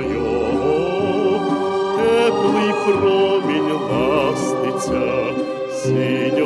мого, теплий промінь ластиться, синя.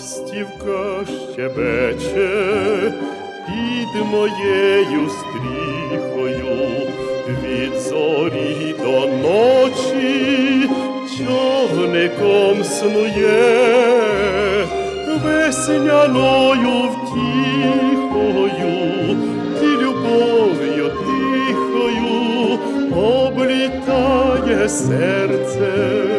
Ластівка щебече під моєю стріхою, від зорі до ночі човником снує, весняною втіхою і любов'ю тихою облітає серце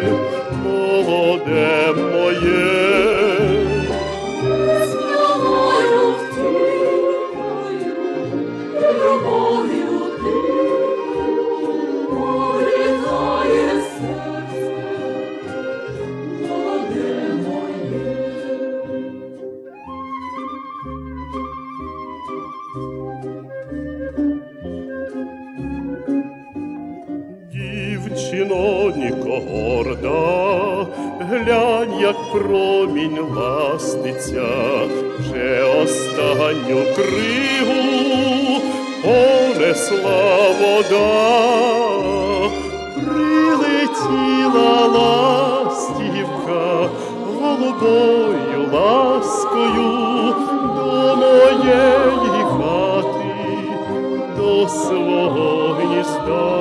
Дівчиноніко горда, глянь, як промінь ластиться, вже останню кригу понесла вода, прилетіла ластівка голубою ласкою до моєї хати до свого гнізда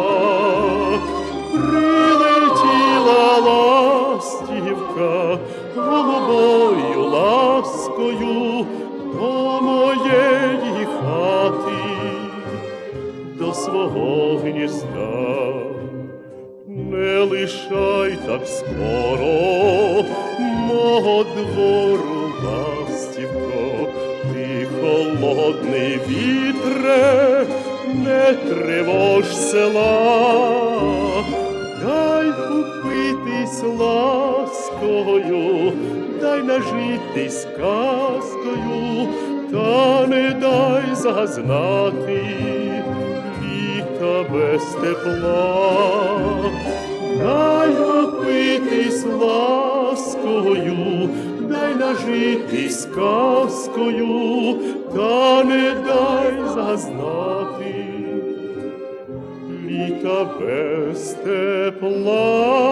ласкою до моєї хати, до свого гнізда. Не лишай так скоро мого двору ластівко, ти холодний вітре, не тривож села, дай купитись ласкою, дай нажитись казкою, та не дай зазнати літа без тепла, дай напитись ласкою, дай нажитись казкою, та не дай зазнати літа без тепла.